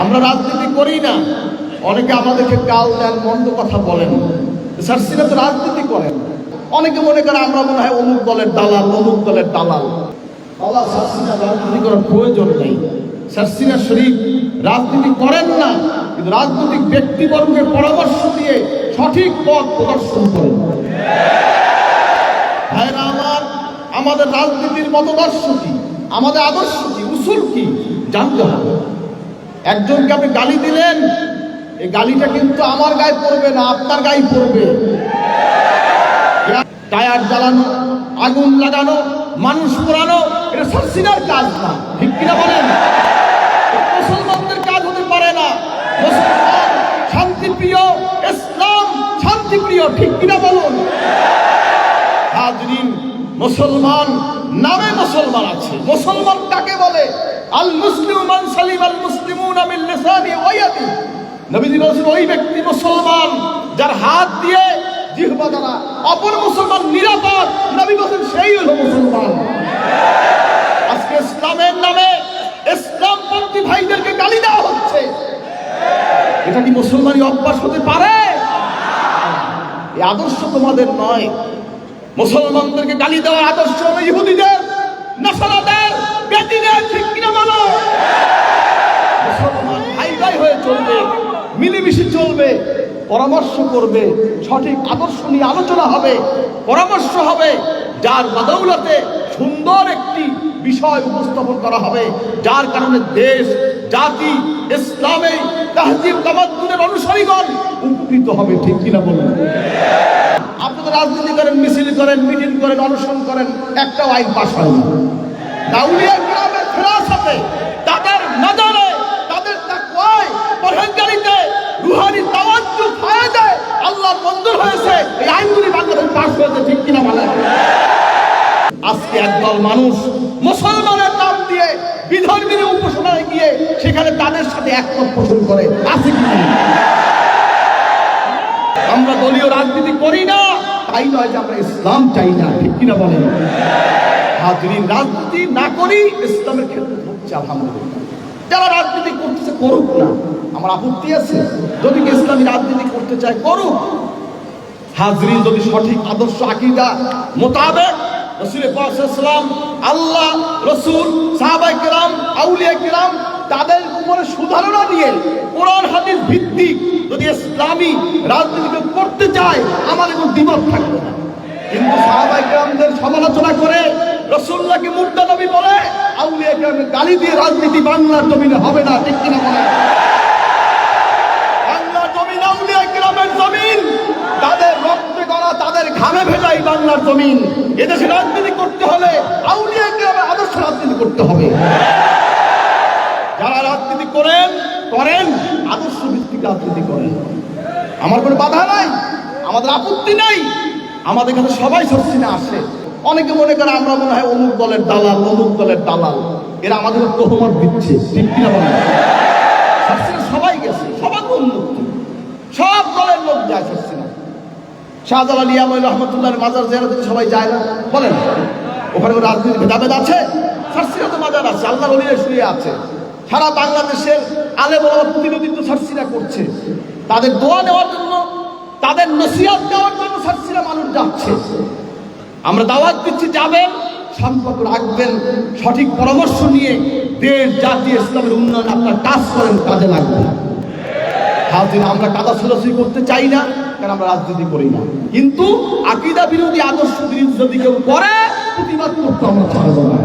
আমরা রাজনীতি করি না। অনেকে আমাদেরকে গাল দেন, মন্দ কথা বলেন। স্যার, সিনা রাজনীতি করেন। অনেকে মনে করে আমরা মনে হয় অমুক দলের দালাল, অমুক দলের দালাল। আল্লাহ, স্যার সিনা রাজনীতি করার প্রয়োজন নেই। স্যার সিনা শরীফ রাজনীতি করেন না, কিন্তু রাজনৈতিক ব্যক্তিবর্গের পরামর্শ দিয়ে সঠিক পথ প্রদর্শন করেন। ভাইরা আমার, আমাদের রাজনীতির মতদর্শ কি? আমাদের আদর্শ কি? উসুল কি? জানতে হবে। একজনকে আপনি গালি দিলেন, এই গালিটা কিন্তু আমার গায়ে পড়বে না, আপনার গায়ে পড়বে। টায়ার জ্বালানো, আগুন লাগানো, মানুষ পোড়ানো, এটা কাজ না, ঠিক কিনা বলেন? মুসলমানদের কাজ হতে পারে না। মুসলমান, শান্তিপ্রিয়, ইসলাম শান্তিপ্রিয়, ঠিক কিনা বলুন? মুসলমান নামে মুসলমান আছে। মুসলমান কাকে বলে? আল মুসলিম মান সালিম আল মুসলিমুন মিন লিসানি ওয়া ইয়াদি। নবীজি বলেছেন, ওই ব্যক্তি মুসলমান যার হাত দিয়ে জিহ্বা দ্বারা, অপর মুসলমান নিরাপদ। নবী বলেছেন, সেই হলো মুসলমান। আজকে ইসলামের নামে ইসলামপন্থী ভাইদেরকে গালি দেওয়া হচ্ছে। এটা কি মুসলমানি অভ্যাস হতে পারে? এই আদর্শ তোমাদের নয়। মুসলমানদেরকে গালি দেওয়ার আদর্শ হলো ইহুদিদের। নাসারাদের বেদিনের ঠিক কিনা বলো? মুসলমান ভাই ভাই হয়ে চলবে, মিলেমিশে চলবে, পরামর্শ করবে, সঠিক আদর্শ নিয়ে আলোচনা হবে, পরামর্শ হবে, যার বদৌলতে সুন্দর একটি বিষয় উপস্থাপন করা হবে, যার কারণে দেশ, জাতি, ইসলামে তাহজিব তামাদ্দুনের অনুসারীগণ উপকৃত হবে, ঠিক কিনা বলুন আপনারা রাজনীতি করেন মিছিল করেন মিটিং করেন অনশন করেন, একটাও আইন পাশ হয় না। দাউলিয়া তাদের নজরে, তাদের তাকওয়ায়, পরহেজগারিতে রুহানি তাওয়াজ্জু ফায়দায় আল্লাহ মঞ্জুর হয়েছে। এই আইনগুলি বাংলাদেশ হয়েছে, ঠিক কিনা আজকে একদল মানুষ মুসলমানের নাম দিয়ে বিধর্মীর উপাসনায় গিয়ে সেখানে তাদের সাথে একমত পোষণ করে। আছে? আমরা দলীয় রাজনীতি করি না। তাই নয় যে আমরা ইসলাম চাই না, ঠিক কিনা বলেন? হাজরিন, রাজনীতি না করি ইসলামের ক্ষেত্রে হচ্ছে আলহামদুলিল্লাহ। যারা রাজনীতি করতেছে করুক না, আমার আপত্তি আছে। যদি ইসলামী রাজনীতি করতে চায়, করুক। হাজরিন, যদি সঠিক আদর্শ, আকিদা মোতাবেক রসুল ইসলাম আল্লাহ, রসুল সাহাবাই কিরাম, আউলিয়া কিরাম, তাদের উপরে সুধারণা দিয়ে কোরআন, হাদিস ভিত্তিক যদি ইসলামী রাজনীতিকে করতে চায়, আমাদের কোনো দ্বিমত থাকবে না। কিন্তু সাহাবাই কিরামদের সমালোচনা করে রসুল্লাহকে মুদ্দা নবী বলে, আউলিয়া কিরামের গালি দিয়ে রাজনীতি বাংলার জমিনে হবে না, ঠিক কিনা বলে বাংলার জমিন, আউলিয়া গ্রামের জমিন। তাদের রক্তে গড়া তাদের ঘামে ভেজাই বাংলার জমিন। এদেশে রাজনীতি করতে হলে আউলিয়া গ্রামের আদর্শ রাজনীতি করতে হবে যারা রাজনীতি করেন করেন আদর্শ রাজনীতি করেন। আমার কোনো বাধা নাই, আমাদের আপত্তি নাই, আমাদের কাছে সবাই সরসিনে আসে। অনেকে মনে করে আমরা মনে হয় অমুক দলের দালাল, অমুক দলের দালাল। এরা আমাদের তহমত দিচ্ছে, ঠিক কিনা বলেন? সবাই গেছে, সবার উন্মুক্ত সব দলের লোক যায় সরসিনা শাহজালাল ইয়ামাই রহমতুল্লাহ মাজার জেরাতে সবাই যায় না। বলেন, ওখানে রাজনীতি ভেদাভেদ আছে? সরসিনা তো মাজার আছে আল্লাহ অলিয়া শুয়ে আছে। সারা বাংলাদেশের আলে বড় প্রতিনিধিত্ব সরসিনা করছে। তাদের দোয়া দেওয়ার জন্য, তাদের নসিহত দেওয়ার জন্য সরসিনা মানুষ যাচ্ছে। আমরা দাওয়াত দিচ্ছি, যাবেন, সম্পর্ক রাখবেন, সঠিক পরামর্শ নিয়ে দেশ, জাতি, ইসলামের উন্নয়ন আপনার কাজ করেন, কাজে লাগবে হাজির আমরা কাদা সুলসি করতে চাই না, কারণ আমরা রাজনীতি করি না। কিন্তু আকিদা বিরোধী আদর্শ বিরোধী যদি কেউ করে, প্রতিবাদ করতে আমরা না।